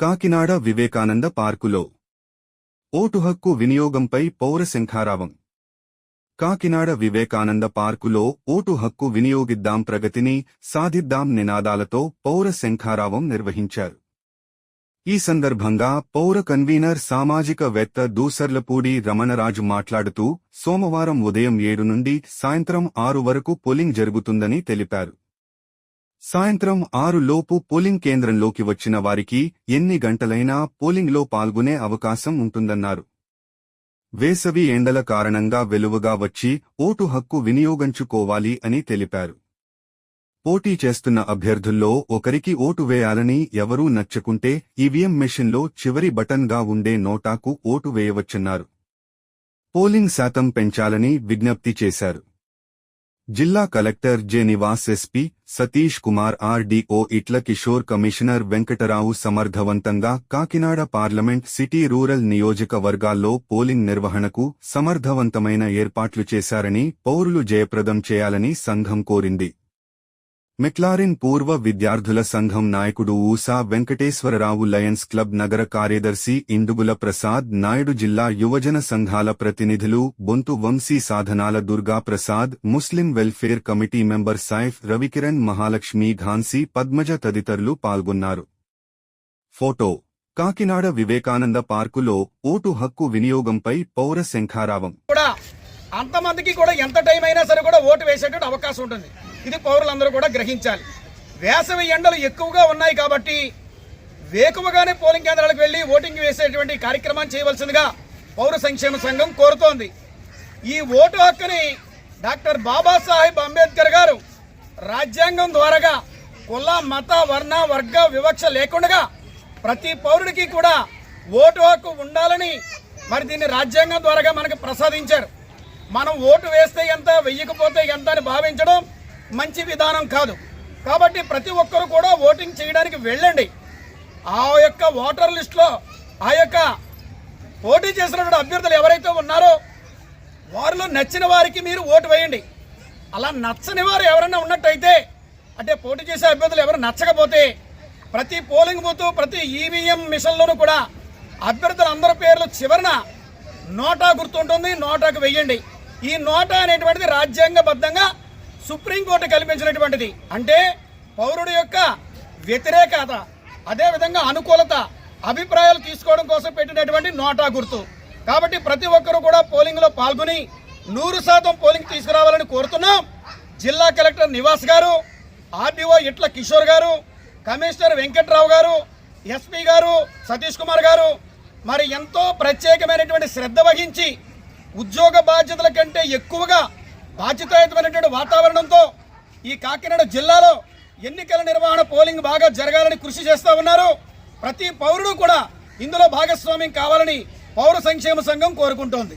కాకినాడ వివేకానంద పార్కులో. ఓటు హక్కు వినియోగంపై పౌర శంఖారావం. కాకినాడ వివేకానంద పార్కులో ఓటు హక్కు వినియోగిద్దాం ప్రగతిని సాధిద్దాం నినాదాలతో పౌర శంఖారావం నిర్వహించారు. ఈ సందర్భంగా పౌర కన్వీనర్ సామాజికవేత్త దూసర్లపూడి రమణరాజు మాట్లాడుతూ సోమవారం ఉదయం ఏడు నుండి సాయంత్రం ఆరు వరకు పోలింగ్ జరుగుతుందని తెలిపారు. సాయంత్రం ఆరులోపు పోలింగ్ కేంద్రంలోకి వచ్చిన వారికి ఎన్ని గంటలైనా పోలింగ్లో పాల్గొనే అవకాశం ఉంటుందన్నారు. వేసవి ఎండల కారణంగా వెలువగా వచ్చి ఓటు హక్కు వినియోగించుకోవాలి అని తెలిపారు. పోటీ చేస్తున్న అభ్యర్థుల్లో ఒకరికి ఓటు వేయాలని ఎవరూ నచ్చకుంటే ఈవీఎం మెషిన్లో చివరి బటన్గా ఉండే నోటాకు ఓటు వేయవచ్చన్నారు. పోలింగ్ శాతం పెంచాలని విజ్ఞప్తి చేశారు. జిల్లా collector J Nivas SP Satish Kumar RDO Itla Kishore commissioner Venkatarao సమర్థవంతంగా కాకినాడ పార్లమెంట్ సిటీ రూరల్ నియోజకవర్గాల్లో పోలింగ్ నిర్వహణకు సమర్థవంతమైన ఏర్పాట్లు చేశారని పౌరులు జయప్రదం చేయాలని సంఘం కోరింది. మెక్లారిన్ పూర్వ విద్యార్థుల సంఘం నాయకుడు ఊసా వెంకటేశ్వరరావు లయన్స్ క్లబ్ నగర కార్యదర్శి ఇండుగుల ప్రసాద్ నాయుడు జిల్లా యువజన సంఘాల ప్రతినిధులు Bonthu Vamsi Sadhanala Durga Prasad Muslim welfare committee member Saif Ravikiran Mahalakshmi Ghansi Padmaja తదితరులు పాల్గొన్నారు. ఫోటో కాకినాడ వివేకానంద పార్కులో ఓటు హక్కు వినియోగంపై పౌర శంఖారావం. అంతమందికి కూడా ఎంత టైం అయినా సరే కూడా ఓటు వేసేటువంటి అవకాశం ఉంటుంది. ఇది పౌరులందరూ కూడా గ్రహించాలి. వేసవి ఎండలు ఎక్కువగా ఉన్నాయి కాబట్టి వేకువగానే పోలింగ్ కేంద్రాలకు వెళ్ళి ఓటింగ్ వేసేటువంటి కార్యక్రమాన్ని చేయవలసిందిగా పౌర సంక్షేమ సంఘం కోరుతోంది. ఈ ఓటు హక్కుని డాక్టర్ బాబాసాహెబ్ అంబేద్కర్ గారు రాజ్యాంగం ద్వారాగా కుల మత వర్ణ వర్గ వివక్ష లేకుండా ప్రతి పౌరుడికి కూడా ఓటు హక్కు ఉండాలని మరి దీన్ని రాజ్యాంగం ద్వారాగా మనకు ప్రసాదించారు. మనం ఓటు వేస్తే ఎంత వెయ్యకపోతే ఎంత అని భావించడం మంచి విధానం కాదు. కాబట్టి ప్రతి ఒక్కరూ కూడా ఓటింగ్ చేయడానికి వెళ్ళండి. ఆ యొక్క ఓటర్ లిస్టులో ఆ యొక్క పోటీ చేసినటువంటి అభ్యర్థులు ఎవరైతే ఉన్నారో వారిలో నచ్చిన వారికి మీరు ఓటు వేయండి. అలా నచ్చని వారు ఎవరైనా ఉన్నట్టయితే అంటే పోటీ చేసే అభ్యర్థులు ఎవరు నచ్చకపోతే ప్రతి పోలింగ్ బూత్ ప్రతి ఈవీఎం మిషన్లోనూ కూడా అభ్యర్థుల అందరి పేర్లు చివరన నోటా గుర్తుంటుంది. నోటాకు వెయ్యండి ఈ నోటా అనేటువంటిది రాజ్యాంగబద్ధంగా సుప్రీంకోర్టు కల్పించినటువంటిది. అంటే పౌరుడు యొక్క వ్యతిరేకత అదేవిధంగా అనుకూలత అభిప్రాయాలు తీసుకోవడం కోసం పెట్టినటువంటి నోటా గుర్తు. కాబట్టి ప్రతి ఒక్కరూ కూడా పోలింగ్లో పాల్గొని నూరు శాతం పోలింగ్ తీసుకురావాలని కోరుతున్నాం. జిల్లా కలెక్టర్ నివాస్ గారు ఆర్డీఓ ఇట్ల కిషోర్ గారు కమిషనర్ వెంకట్రావు గారు ఎస్పీ గారు సతీష్ కుమార్ గారు మరి ఎంతో ప్రత్యేకమైనటువంటి శ్రద్ధ వహించి ఉద్యోగ బాధ్యతల కంటే ఎక్కువగా బాధ్యతాయుతమైనటువంటి వాతావరణంతో ఈ కాకినాడ జిల్లాలో ఎన్నికల నిర్వహణ పోలింగ్ బాగా జరగాలని కృషి చేస్తూ ఉన్నారు. ప్రతి పౌరుడు కూడా ఇందులో భాగస్వామ్యం కావాలని పౌర సంక్షేమ సంఘం కోరుకుంటోంది.